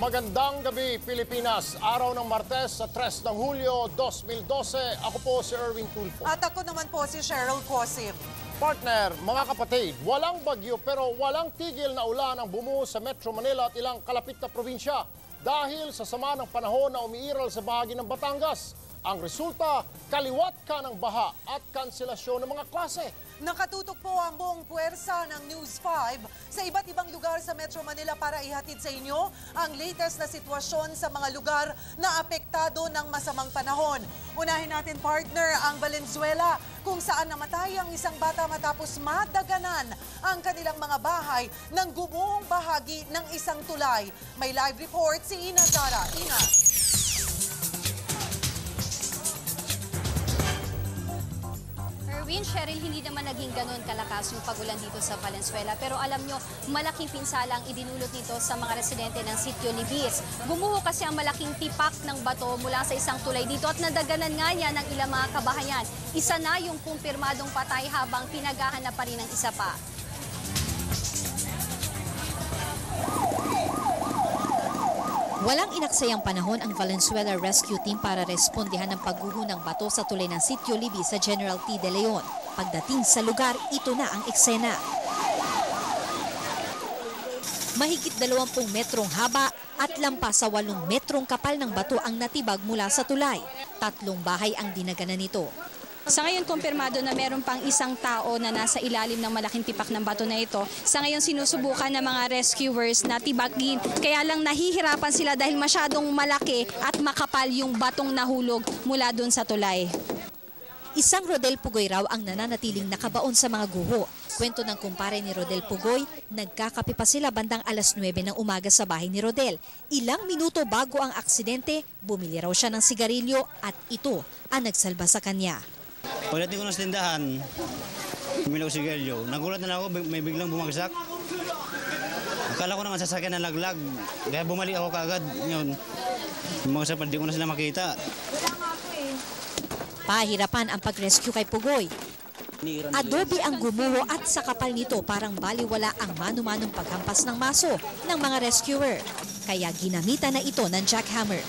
Magandang gabi, Pilipinas. Araw ng Martes sa 3 ng Hulyo 2012. Ako po si Erwin Tulfo. At ako naman po si Cheryl Cosim. Partner, mga kapatid, walang bagyo pero walang tigil na ulan ang bumuo sa Metro Manila at ilang kalapit na probinsya dahil sa sama ng panahon na umiiral sa bahagi ng Batangas. Ang resulta, kaliwat ka ng baha at kanselasyon ng mga klase. Nakatutok po ang buong puwersa ng News 5 sa iba't ibang lugar sa Metro Manila para ihatid sa inyo ang latest na sitwasyon sa mga lugar na apektado ng masamang panahon. Unahin natin partner ang Valenzuela kung saan namatay ang isang bata matapos madaganan ang kanilang mga bahay ng gumuhong bahagi ng isang tulay. May live report si Ina Zara. Ina. Erwin, Cheryl, hindi naman naging ganun kalakas yung pagulan dito sa Valenzuela. Pero alam nyo, malaking pinsala ang idinulot nito sa mga residente ng Sitio Libis. Gumuho kasi ang malaking tipak ng bato mula sa isang tulay dito at nadaganan nga niya ng ilang mga kabahayan. Isa na yung kumpirmadong patay habang pinaghahanap pa rin ng isa pa. Walang inaksayang panahon ang Valenzuela Rescue Team para respondihan ng pagguho ng bato sa tulay ng Sitio Libby sa General T. De Leon. Pagdating sa lugar, ito na ang eksena. Mahigit 20 metrong haba at lampas sa 8 metrong kapal ng bato ang natibag mula sa tulay. Tatlong bahay ang dinaganan nito. Sa ngayon, kumpirmado na meron pang isang tao na nasa ilalim ng malaking tipak ng bato na ito. Sa ngayon, sinusubukan ng mga rescuers na tibagin. Kaya lang nahihirapan sila dahil masyadong malaki at makapal yung batong nahulog mula dun sa tulay. Isang Rodel Pugoy raw ang nananatiling nakabaon sa mga guho. Kwento ng kumpare ni Rodel Pugoy, nagkakape pa sila bandang alas 9 ng umaga sa bahay ni Rodel. Ilang minuto bago ang aksidente, bumili raw siya ng sigarilyo at ito ang nagsalba sa kanya. Pagdating ko ng tindahan, bumili ko sigarilyo. Nagulat na ako, may biglang bumagsak. Akala ko naman sasakyan na laglag. Kaya bumalik ako kaagad. Yun. Bumagsak pa, di ko na sila makita. Pahirapan ang pag-rescue kay Pugoy. Adobe ang gumuho at sa kapal nito parang baliwala ang manu-manong paghampas ng maso ng mga rescuer. Kaya ginamitan na ito ng jackhammer.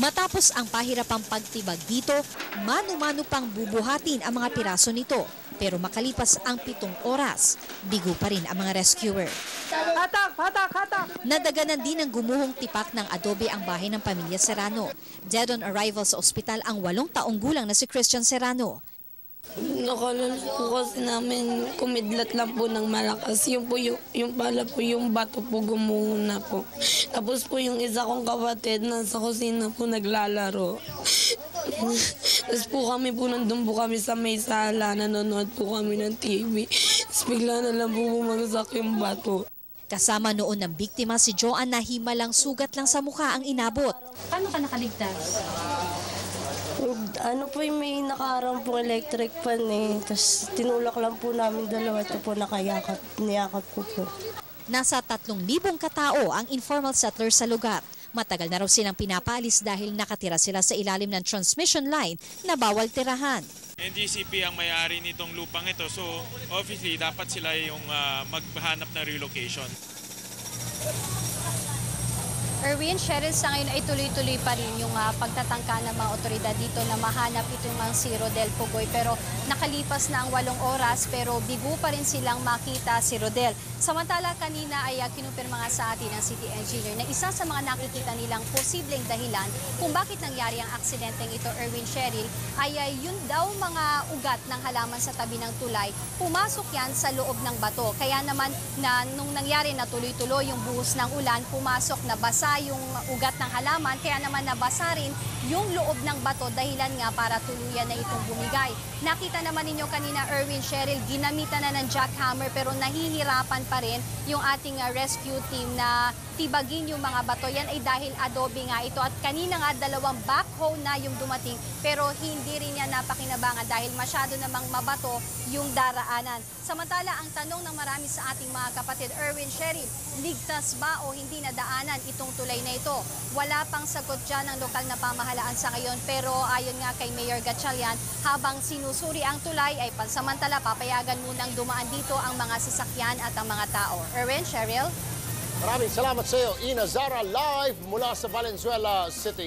Matapos ang pahirapang pagtibag dito, manu-mano pang bubuhatin ang mga piraso nito. Pero makalipas ang pitong oras, bigo pa rin ang mga rescuer. Hatak! Hatak! Hatak! Nadaganan din ng gumuhong tipak ng adobe ang bahay ng pamilya Serrano. Dead on arrival sa ospital ang walong taong gulang na si Christian Serrano. Nakalala po kasi namin kumidlat lang po ng malakas. Yung po yung, yung pala po yung bato po gumuhuna po. Tapos po yung isa kong kapatid nasa kusina po naglalaro. Tapos po kami po nandun po kami sa may sala, nanonood po kami ng TV. Tapos bigla na lang po bumagsak yung bato. Kasama noon ng biktima si Joanne na himalang sugat lang sa mukha ang inabot. Paano ka nakaligtas? Ano po yung may nakaharang pong electric fan eh. Tapos tinulak lang po namin dalawa. Ito po nakayakap, niyakap ko po. Nasa 3,000 katao ang informal settlers sa lugar. Matagal na raw silang pinapalis dahil nakatira sila sa ilalim ng transmission line na bawal tirahan. NGCP ang may-ari nitong lupang ito. So, obviously, dapat sila yung ah, maghanap ng relocation. Erwin, Cheryl, sa ngayon ay tuloy-tuloy pa rin yung ah, pagtatangka ng mga otoridad dito na mahanap itong mga si Rodel Pugoy. Pero nakalipas na ang walong oras pero bigo pa rin silang makita si Rodel. Samantala kanina ay uh, kinumpirma nga sa atin ng city engineer na isa sa mga nakikita nilang posibleng dahilan kung bakit nangyari ang aksidenteng ito, Erwin Cheryl, ay uh, yun daw mga ugat ng halaman sa tabi ng tulay. Pumasok yan sa loob ng bato. Kaya naman na nung nangyari na tuloy-tuloy yung buhos ng ulan, pumasok na basa yung ugat ng halaman, kaya naman nabasa rin yung loob ng bato dahilan nga para tuluyan na itong bumigay. Nakita naman ninyo kanina, Erwin Cheryl, ginamitan na ng jackhammer pero nahihirapan pa rin yung ating uh, rescue team na tibagin yung mga bato. Yan ay dahil adobe nga ito at kanina nga dalawang backhoe na yung dumating pero hindi rin yan napakinabangan dahil masyado namang mabato yung daraanan. Samantala, ang tanong ng marami sa ating mga kapatid, Erwin Cheryl, ligtas ba o hindi nadaanan itong tulay na ito? Wala pang sagot dyan ng lokal na pamahalaan sa ngayon pero ayon nga kay Mayor Gatchalian, habang sinusuri ang tulay ay pansamantala papayagan munang dumaan dito ang mga sasakyan at ang mga tao. Erwin, Cheryl? Maraming salamat sa iyo, Ina Zara, live mula sa Valenzuela City.